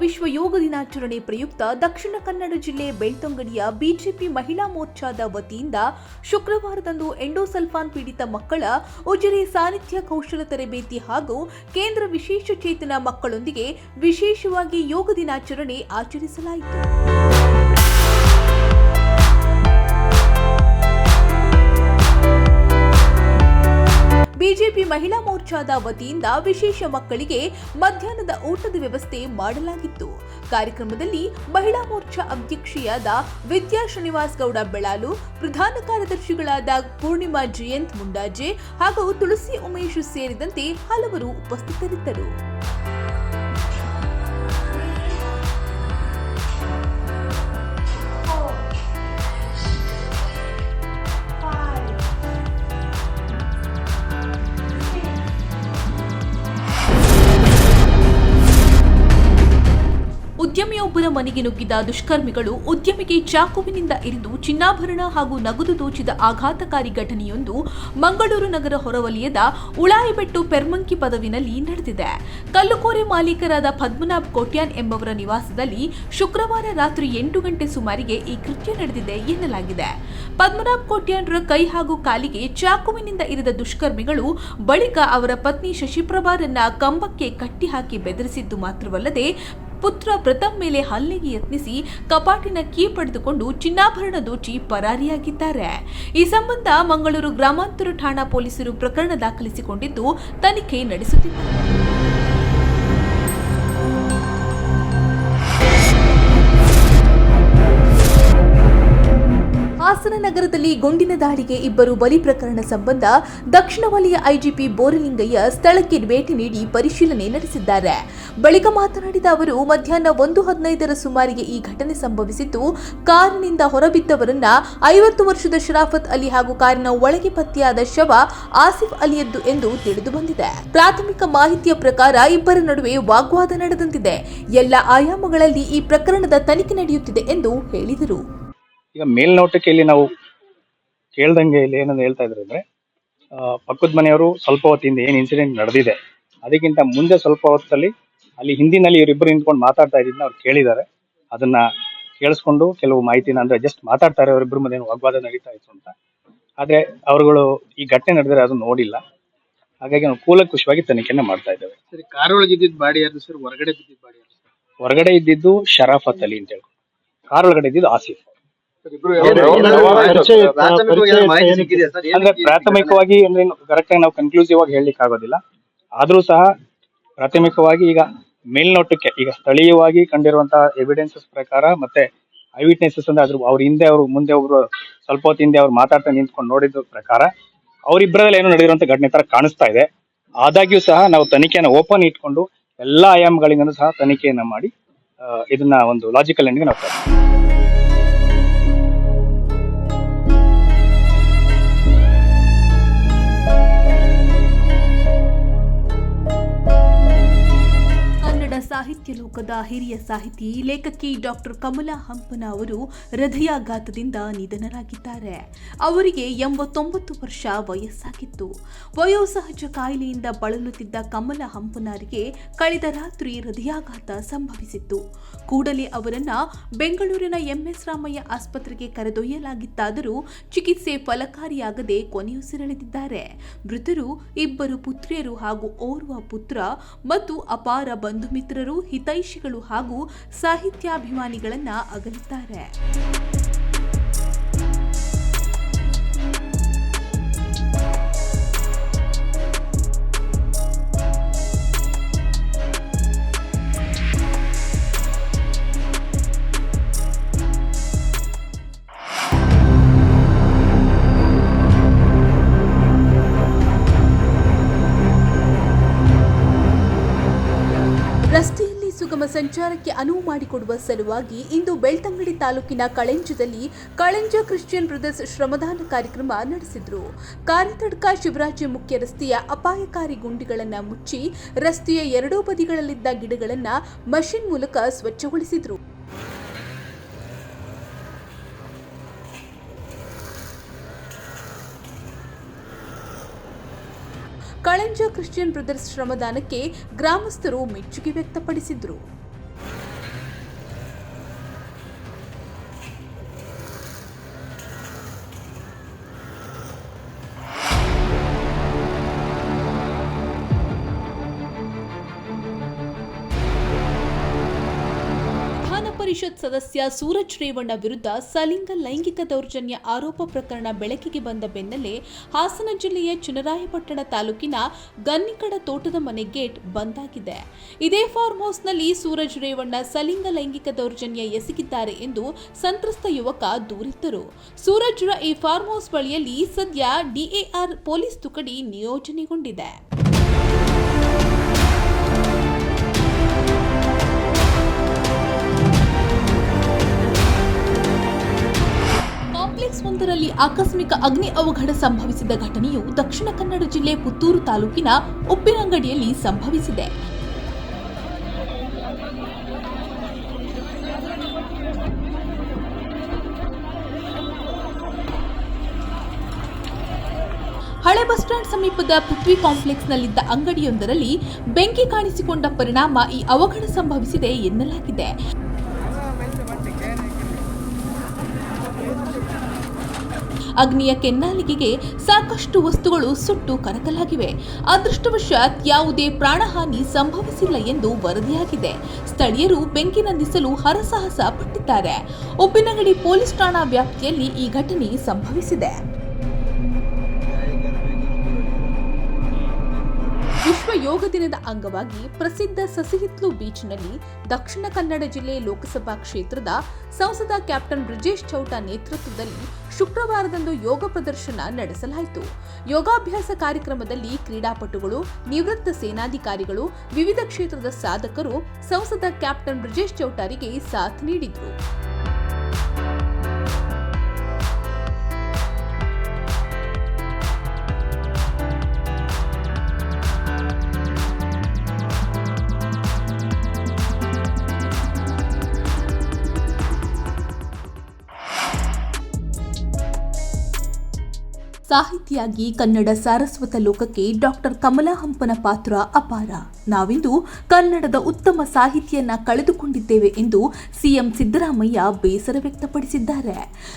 ವಿಶ್ವ ಯೋಗ ದಿನಾಚರಣೆ ಪ್ರಯುಕ್ತ ದಕ್ಷಿಣ ಕನ್ನಡ ಜಿಲ್ಲೆ ಬೆಳ್ತಂಗಡಿಯ ಬಿಜೆಪಿ ಮಹಿಳಾ ಮೋರ್ಚಾದ ವತಿಯಿಂದ ಶುಕ್ರವಾರದಂದು ಎಂಡೋಸಲ್ಫಾನ್ ಪೀಡಿತ ಮಕ್ಕಳ ಉಜಿರೆ ಸಾನ್ನಿಧ್ಯ ಕೌಶಲ ತರಬೇತಿ ಹಾಗೂ ಕೇಂದ್ರ ವಿಶೇಷ ಚೇತನ ಮಕ್ಕಳೊಂದಿಗೆ ವಿಶೇಷವಾಗಿ ಯೋಗ ದಿನಾಚರಣೆ ಆಚರಿಸಲಾಯಿತು. ಬಿಜೆಪಿ ಮಹಿಳಾ ಮೋರ್ಚಾದ ವತಿಯಿಂದ ವಿಶೇಷ ಮಕ್ಕಳಿಗೆ ಮಧ್ಯಾಹ್ನದ ಊಟದ ವ್ಯವಸ್ಥೆ ಮಾಡಲಾಗಿತ್ತು. ಕಾರ್ಯಕ್ರಮದಲ್ಲಿ ಮಹಿಳಾ ಮೋರ್ಚಾ ಅಧ್ಯಕ್ಷೆಯಾದ ವಿದ್ಯಾ ಶ್ರೀನಿವಾಸ್ ಗೌಡ ಬೆಳಾಲು, ಪ್ರಧಾನ ಕಾರ್ಯದರ್ಶಿಗಳಾದ ಪೂರ್ಣಿಮಾ ಜಯಂತ್ ಮುಂಡಾಜೆ ಹಾಗೂ ತುಳಸಿ ಉಮೇಶ್ ಸೇರಿದಂತೆ ಹಲವರು ಉಪಸ್ಥಿತರಿದ್ದರು. ಮನೆಗೆ ನುಗ್ಗಿದ ದುಷ್ಕರ್ಮಿಗಳು ಉದ್ಯಮಿಗೆ ಚಾಕುವಿನಿಂದ ಇರಿದು ಚಿನ್ನಾಭರಣ ಹಾಗೂ ನಗದು ದೋಚಿದ ಆಘಾತಕಾರಿ ಘಟನೆಯೊಂದು ಮಂಗಳೂರು ನಗರ ಹೊರವಲಯದ ಉಳಾಯಿಬೆಟ್ಟು ಪೆರ್ಮಂಕಿ ಪದವಿನಲ್ಲಿ ನಡೆದಿದೆ. ಕಲ್ಲುಕೋರೆ ಮಾಲೀಕರಾದ ಪದ್ಮನಾಭ್ ಕೋಟ್ಯಾನ್ ಎಂಬವರ ನಿವಾಸದಲ್ಲಿ ಶುಕ್ರವಾರ ರಾತ್ರಿ ಎಂಟು ಗಂಟೆ ಸುಮಾರಿಗೆ ಈ ಕೃತ್ಯ ನಡೆದಿದೆ ಎನ್ನಲಾಗಿದೆ. ಪದ್ಮನಾಭ್ ಕೋಟ್ಯಾನ್ರ ಕೈ ಹಾಗೂ ಕಾಲಿಗೆ ಚಾಕುವಿನಿಂದ ಇರಿದ ದುಷ್ಕರ್ಮಿಗಳು ಬಳಿಕ ಅವರ ಪತ್ನಿ ಶಶಿಪ್ರಭಾರನ್ನ ಕಂಬಕ್ಕೆ ಕಟ್ಟಿಹಾಕಿ ಬೆದರಿಸಿದ್ದು ಮಾತ್ರವಲ್ಲದೆ ಪುತ್ರ ಪ್ರಥಮ್ ಮೇಲೆ ಹಲ್ಲೆಗೆ ಯತ್ನಿಸಿ ಕಪಾಟಿನ ಕೀ ಪಡೆದುಕೊಂಡು ಚಿನ್ನಾಭರಣ ದೋಚಿ ಪರಾರಿಯಾಗಿದ್ದಾರೆ. ಈ ಸಂಬಂಧ ಮಂಗಳೂರು ಗ್ರಾಮಾಂತರ ಠಾಣಾ ಪೊಲೀಸರು ಪ್ರಕರಣ ದಾಖಲಿಸಿಕೊಂಡಿದ್ದು ತನಿಖೆ ನಡೆಸುತ್ತಿದ್ದಾರೆ. ಹಾಸನ ನಗರದಲ್ಲಿ ಗುಂಡಿನ ದಾಳಿಗೆ ಇಬ್ಬರು ಬಲಿ ಪ್ರಕರಣ ಸಂಬಂಧ ದಕ್ಷಿಣ ವಲಯ ಐಜಿಪಿ ಬೋರಲಿಂಗಯ್ಯ ಸ್ಥಳಕ್ಕೆ ಭೇಟಿ ನೀಡಿ ಪರಿಶೀಲನೆ ನಡೆಸಿದ್ದಾರೆ. ಬಳಿಕ ಮಾತನಾಡಿದ ಅವರು, ಮಧ್ಯಾಹ್ನ ಒಂದು ಹದಿನೈದರ ಸುಮಾರಿಗೆ ಈ ಘಟನೆ ಸಂಭವಿಸಿದ್ದು, ಕಾರಿನಿಂದ ಹೊರಬಿದ್ದವರನ್ನ ಐವತ್ತು ವರ್ಷದ ಶರಾಫತ್ ಅಲಿ ಹಾಗೂ ಕಾರಿನ ಒಳಗೆ ಪತ್ತೆಯಾದ ಶವ ಆಸಿಫ್ ಅಲಿಯದ್ದು ಎಂದು ತಿಳಿದು ಬಂದಿದೆ. ಪ್ರಾಥಮಿಕ ಮಾಹಿತಿಯ ಪ್ರಕಾರ ಇಬ್ಬರ ನಡುವೆ ವಾಗ್ವಾದ ನಡೆದಂತಿದೆ. ಎಲ್ಲ ಆಯಾಮಗಳಲ್ಲಿ ಈ ಪ್ರಕರಣದ ತನಿಖೆ ನಡೆಯುತ್ತಿದೆ ಎಂದು ಹೇಳಿದರು. ಈಗ ಮೇಲ್ನೋಟಕ್ಕೆ ಇಲ್ಲಿ ನಾವು ಕೇಳ್ದಂಗೆ ಇಲ್ಲಿ ಏನಂತ ಹೇಳ್ತಾ ಇದ್ರು ಅಂದ್ರೆ ಪಕ್ಕದ ಮನೆಯವರು ಸ್ವಲ್ಪ ಹೊತ್ತಿಂದ ಏನ್ ಇನ್ಸಿಡೆಂಟ್ ನಡೆದಿದೆ ಅದಕ್ಕಿಂತ ಮುಂದೆ ಸ್ವಲ್ಪ ಹೊತ್ತಲ್ಲಿ ಅಲ್ಲಿ ಹಿಂದಿನಲ್ಲಿ ಇವರಿಬ್ಬರು ನಿಂತ್ಕೊಂಡು ಮಾತಾಡ್ತಾ ಇದ್ದಿದ್ದು ಅವ್ರು ಕೇಳಿದ್ದಾರೆ. ಅದನ್ನ ಕೇಳಿಸ್ಕೊಂಡು ಕೆಲವು ಮಾಹಿತಿನ ಅಂದ್ರೆ ಜಸ್ಟ್ ಮಾತಾಡ್ತಾರೆ ಅವರಿಬ್ಬರ ಮಧ್ಯೆ ಏನು ವಾಗ್ವಾದ ನಡೀತಾ ಇತ್ತು ಅಂತ. ಆದ್ರೆ ಅವರುಗಳು ಈ ಘಟನೆ ನಡೆದರೆ ಅದನ್ನ ನೋಡಿಲ್ಲ. ಹಾಗಾಗಿ ನಾವು ಕೂಲಂಕುಷವಾಗಿ ತನಿಖೆನ ಮಾಡ್ತಾ ಇದ್ದೇವೆ. ಸರಿ ಕಾರ್ ಒಳಗೆ ಇದ್ದಿದ್ದು ಬಾಡಿ ಯಾರು ಸರ್ ಹೊರಗಡೆ ಇದ್ದಿದ್ದು ಬಾಡಿ ಯಾರು ಸರ್ ಹೊರಗಡೆ ಇದ್ದಿದ್ದು ಶರಾಫತ್ ಅಲಿ ಅಂತ ಹೇಳ್ಕೊಂಡು ಕಾರ್ ಒಳಗಡೆ ಇದ್ದಿದ್ದು ಆಸಿಫ್. ಅಂದ್ರೆ ಪ್ರಾಥಮಿಕವಾಗಿ ಅಂದ್ರೆ ಕರೆಕ್ಟ್ ಆಗಿ ನಾವು ಕನ್ಕ್ಲೂಸಿವ್ ಆಗಿ ಹೇಳಲಿಕ್ಕೆ ಆಗೋದಿಲ್ಲ ಆದ್ರೂ ಸಹ ಪ್ರಾಥಮಿಕವಾಗಿ ಈಗ ಮೇಲ್ನೋಟಕ್ಕೆ ಈಗ ಸ್ಥಳೀಯವಾಗಿ ಕಂಡಿರುವಂತಹ ಎವಿಡೆನ್ಸಸ್ ಪ್ರಕಾರ ಮತ್ತೆ ಐ ವಿಟ್ನೆಸಸ್ ಅಂದ್ರೆ ಅದ್ರ ಅವ್ರ ಹಿಂದೆ ಅವರು ಮುಂದೆ ಒಬ್ರು ಸ್ವಲ್ಪ ಹೊತ್ತು ಹಿಂದೆ ಅವ್ರು ಮಾತಾಡ್ತಾ ನಿಂತ್ಕೊಂಡು ನೋಡಿದ ಪ್ರಕಾರ ಅವರಿಬ್ಬರಲ್ಲಿ ಏನೋ ನಡೆದಿರುವಂತ ಘಟನೆ ತರ ಕಾಣಿಸ್ತಾ ಇದೆ. ಆದಾಗ್ಯೂ ಸಹ ನಾವು ತನಿಖೆಯನ್ನು ಓಪನ್ ಇಟ್ಕೊಂಡು ಎಲ್ಲಾ ಆಯಾಮಗಳಿಂದನೂ ಸಹ ತನಿಖೆಯನ್ನ ಮಾಡಿ ಇದನ್ನ ಒಂದು ಲಾಜಿಕಲ್ ಎಂಡ್ಗೆ ನಾವು ಸಾಹಿತ್ಯ ಲೋಕದ ಹಿರಿಯ ಸಾಹಿತಿ ಲೇಖಕಿ ಡಾಕ್ಟರ್ ಕಮಲಾ ಹಂಪನ ಅವರು ಹೃದಯಾಘಾತದಿಂದ ನಿಧನರಾಗಿದ್ದಾರೆ. ಅವರಿಗೆ ಎಂಬತ್ತೊಂಬತ್ತು ವರ್ಷ ವಯಸ್ಸಾಗಿತ್ತು. ವಯೋಸಹಜ ಕಾಯಿಲೆಯಿಂದ ಬಳಲುತ್ತಿದ್ದ ಕಮಲಾ ಹಂಪನರಿಗೆ ಕಳೆದ ರಾತ್ರಿ ಹೃದಯಾಘಾತ ಸಂಭವಿಸಿತ್ತು. ಕೂಡಲೇ ಅವರನ್ನ ಬೆಂಗಳೂರಿನ ಎಂಎಸ್ ರಾಮಯ್ಯ ಆಸ್ಪತ್ರೆಗೆ ಕರೆದೊಯ್ಯಲಾಗಿತ್ತಾದರೂ ಚಿಕಿತ್ಸೆ ಫಲಕಾರಿಯಾಗದೆ ಕೊನೆಯುಸಿರೆಳೆದಿದ್ದಾರೆ ಮೃತರು ಇಬ್ಬರು ಪುತ್ರಿಯರು ಹಾಗೂ ಓರ್ವ ಪುತ್ರ ಮತ್ತು ಅಪಾರ ಬಂಧು ಮಿತ್ರರು ಹಿತೈಷಿಗಳು ಹಾಗೂ ಸಾಹಿತ್ಯಾಭಿಮಾನಿಗಳನ್ನ ಅಗಲಿದ್ದಾರೆ. ಸಂಚಾರಕ್ಕೆ ಅನುವು ಮಾಡಿಕೊಡುವ ಸಲುವಾಗಿ ಇಂದು ಬೆಳ್ತಂಗಡಿ ತಾಲೂಕಿನ ಕಳೆಂಜದಲ್ಲಿ ಕಳೆಂಜ ಕ್ರಿಶ್ಚಿಯನ್ ಬ್ರದರ್ಸ್ ಶ್ರಮದಾನ ಕಾರ್ಯಕ್ರಮ ನಡೆಸಿದ್ರು. ಕಾರ್ಯತಡ್ಕ ಶಿವರಾಜ ಮುಖ್ಯ ರಸ್ತೆಯ ಅಪಾಯಕಾರಿ ಗುಂಡಿಗಳನ್ನು ಮುಚ್ಚಿ ರಸ್ತೆಯ ಎರಡೂ ಬದಿಗಳಲ್ಲಿದ್ದ ಗಿಡಗಳನ್ನು ಮಷಿನ್ ಮೂಲಕ ಸ್ವಚ್ಛಗೊಳಿಸಿದ್ರು. ಕಳಂಜ ಕ್ರಿಶ್ಚಿಯನ್ ಬ್ರದರ್ಸ್ ಶ್ರಮದಾನಕ್ಕೆ ಗ್ರಾಮಸ್ಥರು ಮೆಚ್ಚುಗೆ ವ್ಯಕ್ತಪಡಿಸಿದ್ರು. ಪರಿಷತ್ ಸದಸ್ಯ ಸೂರಜ್ ರೇವಣ್ಣ ವಿರುದ್ಧ ಸಲಿಂಗ ಲೈಂಗಿಕ ದೌರ್ಜನ್ಯ ಆರೋಪ ಪ್ರಕರಣ ಬೆಳಕಿಗೆ ಬಂದ ಬೆನ್ನಲ್ಲೇ ಹಾಸನ ಜಿಲ್ಲೆಯ ಚನ್ನರಾಯಪಟ್ಟಣ ತಾಲೂಕಿನ ಗನ್ನಿಕಡ ತೋಟದ ಮನೆ ಗೇಟ್ ಬಂದ್ ಆಗಿದೆ ಇದೇ ಫಾರ್ಮ್ ಹೌಸ್ನಲ್ಲಿ ಸೂರಜ್ ರೇವಣ್ಣ ಸಲಿಂಗ ಲೈಂಗಿಕ ದೌರ್ಜನ್ಯ ಎಸಗಿದ್ದಾರೆ ಎಂದು ಸಂತ್ರಸ್ತ ಯುವಕ ದೂರಿದ್ದರು. ಸೂರಜ್ರ ಈ ಫಾರ್ಮ್ ಹೌಸ್ ಬಳಿಯಲ್ಲಿ ಸದ್ಯ ಡಿಎಆರ್ ಪೊಲೀಸ್ ತುಕಡಿ ನಿಯೋಜನೆಗೊಂಡಿದೆ. ಕಾಂಪ್ಲೆಕ್ಸ್ ಒಂದರಲ್ಲಿ ಆಕಸ್ಮಿಕ ಅಗ್ನಿ ಅವಘಡ ಸಂಭವಿಸಿದ ಘಟನೆಯು ದಕ್ಷಿಣ ಕನ್ನಡ ಜಿಲ್ಲೆ ಪುತ್ತೂರು ತಾಲೂಕಿನ ಉಪ್ಪಿನಂಗಡಿಯಲ್ಲಿ ಸಂಭವಿಸಿದೆ. ಹಳೆ ಬಸ್ ಸ್ಟ್ಯಾಂಡ್ ಸಮೀಪದ ಪೃಥ್ವಿ ಕಾಂಪ್ಲೆಕ್ಸ್ನಲ್ಲಿದ್ದ ಅಂಗಡಿಯೊಂದರಲ್ಲಿ ಬೆಂಕಿ ಕಾಣಿಸಿಕೊಂಡ ಪರಿಣಾಮ ಈ ಅವಘಡ ಸಂಭವಿಸಿದೆ ಎನ್ನಲಾಗಿದೆ. ಅಗ್ನಿಯ ಕೆನ್ನಾಲಿಗೆಗೆ ಸಾಕಷ್ಟು ವಸ್ತುಗಳು ಸುಟ್ಟು ಕರಕಲಾಗಿವೆ. ಅದೃಷ್ಟವಶಾತ್ ಯಾವುದೇ ಪ್ರಾಣಹಾನಿ ಸಂಭವಿಸಿಲ್ಲ ಎಂದು ವರದಿಯಾಗಿದೆ. ಸ್ಥಳೀಯರು ಬೆಂಕಿ ನಂದಿಸಲು ಹರಸಾಹಸ ಪಟ್ಟಿದ್ದಾರೆ. ಉಪ್ಪಿನಗಡಿ ಪೊಲೀಸ್ ಠಾಣಾ ವ್ಯಾಪ್ತಿಯಲ್ಲಿ ಈ ಘಟನೆ ಸಂಭವಿಸಿದೆ. ವಿಶ್ವ ಯೋಗ ದಿನದ ಅಂಗವಾಗಿ ಪ್ರಸಿದ್ಧ ಸಸಿಹಿತ್ಲು ಬೀಚ್ನಲ್ಲಿ ದಕ್ಷಿಣ ಕನ್ನಡ ಜಿಲ್ಲೆ ಲೋಕಸಭಾ ಕ್ಷೇತ್ರದ ಸಂಸದ ಕ್ಯಾಪ್ಟನ್ ಬ್ರಿಜೇಶ್ ಚೌಟ ನೇತೃತ್ವದಲ್ಲಿ ಶುಕ್ರವಾರದಂದು ಯೋಗ ಪ್ರದರ್ಶನ ನಡೆಸಲಾಯಿತು. ಯೋಗಾಭ್ಯಾಸ ಕಾರ್ಯಕ್ರಮದಲ್ಲಿ ಕ್ರೀಡಾಪಟುಗಳು, ನಿವೃತ್ತ ಸೇನಾಧಿಕಾರಿಗಳು, ವಿವಿಧ ಕ್ಷೇತ್ರದ ಸಾಧಕರು, ಸಂಸದ ಕ್ಯಾಪ್ಟನ್ ಬ್ರಿಜೇಶ್ ಚೌಟಾರಿಗೆ ಸಾಥ್ ನೀಡಿದ್ರು. ಸಾಹಿತಿಯಾಗಿ ಕನ್ನಡ ಸಾರಸ್ವತ ಲೋಕಕ್ಕೆ ಡಾಕ್ಟರ್ ಕಮಲಾ ಹಂಪನ ಪಾತ್ರ ಅಪಾರ. ನಾವಿಂದು ಕನ್ನಡದ ಉತ್ತಮ ಸಾಹಿತಿಯನ್ನ ಕಳೆದುಕೊಂಡಿದ್ದೇವೆ ಎಂದು ಸಿಎಂ ಸಿದ್ದರಾಮಯ್ಯ ಬೇಸರ ವ್ಯಕ್ತಪಡಿಸಿದ್ದಾರೆ.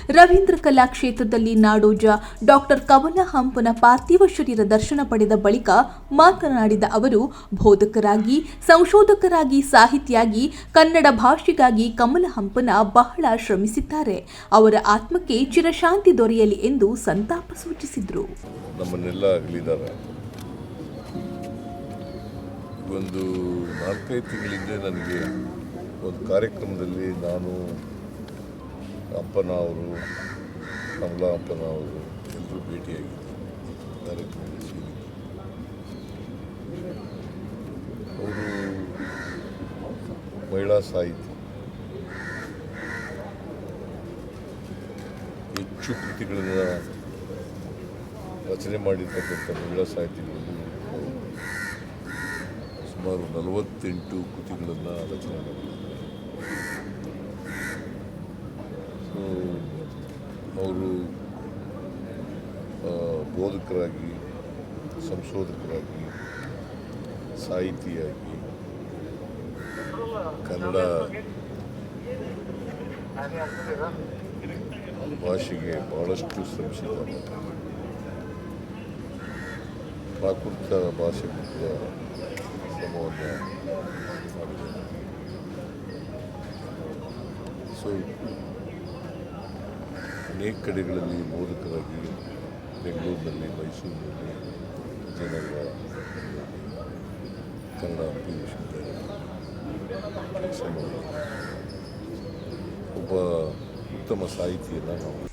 ರವೀಂದ್ರ ಕಲಾ ಕ್ಷೇತ್ರದಲ್ಲಿ ನಾಡೋಜ ಡಾಕ್ಟರ್ ಕಮಲಾ ಹಂಪನ ಪಾರ್ಥಿವ ಶರೀರ ದರ್ಶನ ಪಡೆದ ಬಳಿಕ ಮಾತನಾಡಿದ ಅವರು, ಬೋಧಕರಾಗಿ, ಸಂಶೋಧಕರಾಗಿ, ಸಾಹಿತಿಯಾಗಿ ಕನ್ನಡ ಭಾಷೆಗಾಗಿ ಕಮಲ ಹಂಪನ ಬಹಳ ಶ್ರಮಿಸಿದ್ದಾರೆ. ಅವರ ಆತ್ಮಕ್ಕೆ ಚಿರಶಾಂತಿ ದೊರೆಯಲಿ ಎಂದು ಸಂತಾಪ ಸೂಚಿಸಿದರು ನಮ್ಮನ್ನೆಲ್ಲ ಅಗಲಿದ್ದಾರೆ. ಒಂದು ನಾಲ್ಕೈದು ತಿಂಗಳಿಂದ ನನಗೆ ಒಂದು ಕಾರ್ಯಕ್ರಮದಲ್ಲಿ ನಾನು ಅಪ್ಪನ ಅವರು, ಕಮಲಾ ಅಪ್ಪನ ಅವರು ಎಲ್ಲರೂ ಭೇಟಿಯಾಗಿದ್ದರು. ಕಾರ್ಯಕ್ರಮದಲ್ಲಿ. ಅವರು ಮಹಿಳಾ ಸಾಹಿತಿ ಹೆಚ್ಚು ಕೃತಿಗಳನ್ನು ರಚನೆ ಮಾಡಿರ್ತಕ್ಕಂಥ ಮಹಿಳಾ ಸಾಹಿತಿಗಳಲ್ಲಿ ಸುಮಾರು ನಲವತ್ತೆಂಟು ಕೃತಿಗಳನ್ನು ರಚನೆ ಮಾಡಿದ್ದಾರೆ. ಸೊ, ಅವರು ಬೋಧಕರಾಗಿ, ಸಂಶೋಧಕರಾಗಿ, ಸಾಹಿತಿಯಾಗಿ, ಕನ್ನಡ ಭಾಷೆಗೆ ಬಹಳಷ್ಟು ಶ್ರಮಿಸಿದ್ದಾರೆ. ಪ್ರಾಕೃತ ಭಾಷೆ ಕೂಡ ಶ್ರಮವನ್ನು ಸೊ ಅನೇಕ ಕಡೆಗಳಲ್ಲಿ ಬೋಧಕರಾಗಿ ಬೆಂಗಳೂರಿನಲ್ಲಿ, ಮೈಸೂರಿನಲ್ಲಿ ಜನರ ಕನ್ನಡ ಪಿ ಒಬ್ಬ ಉತ್ತಮ ಸಾಹಿತಿಯನ್ನು ನಾವು